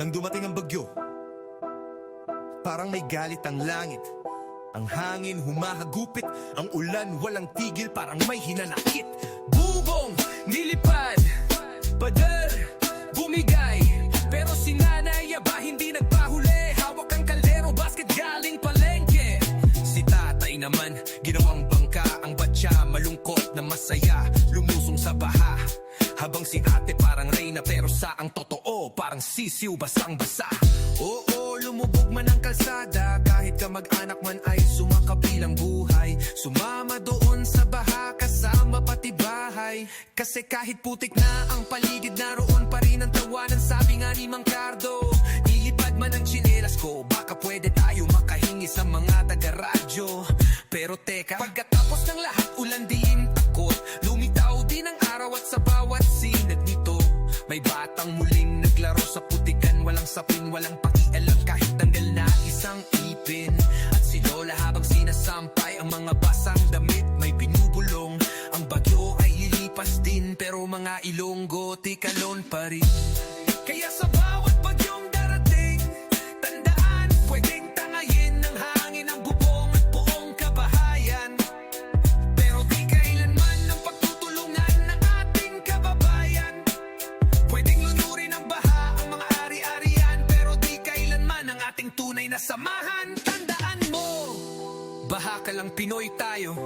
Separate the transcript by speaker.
Speaker 1: Nang dumating ang bagyo, parang may galit ang langit. Ang hangin humahagupit, ang ulan walang tigil, parang may hinanakit.
Speaker 2: Bubong, nilipad Pader, bumigay. Pero si nanay aba hindi nagpahuli. Hawak ang kaldero, basket galing palengke. Si tatay naman, ginawang bangka. Ang batya, malungkot na masaya. Baha Habang si ate parang reyna Pero sa ang totoo, parang sisiw basang basa Oo, lumubog man ang kalsada Kahit ka mag-anak man ay sumakabilang buhay. Sumama doon sa baha kasama pati bahay. Kasi kahit putik na ang paligid naroon pa rin ang tawanan. Sabi nga ni Mang Cardo Ilipad man ang tsinelas ko Baka pwede tayo makahingi sa mga taga-radyo. Pero teka, pagkatapos ng lahat ulan diin May batang muling naglaro sa putikan Walang sapin, walang pakialam. Kahit tanggal na isang ipin At si Lola habang sinasampay ang mga basang damit May binubulong. Ang bagyo ay lilipas din Pero mga ilonggo tikalon pa rin. Kaya sa ating tunay na samahan Tandaan mo, baha ka lang Pinoy tayo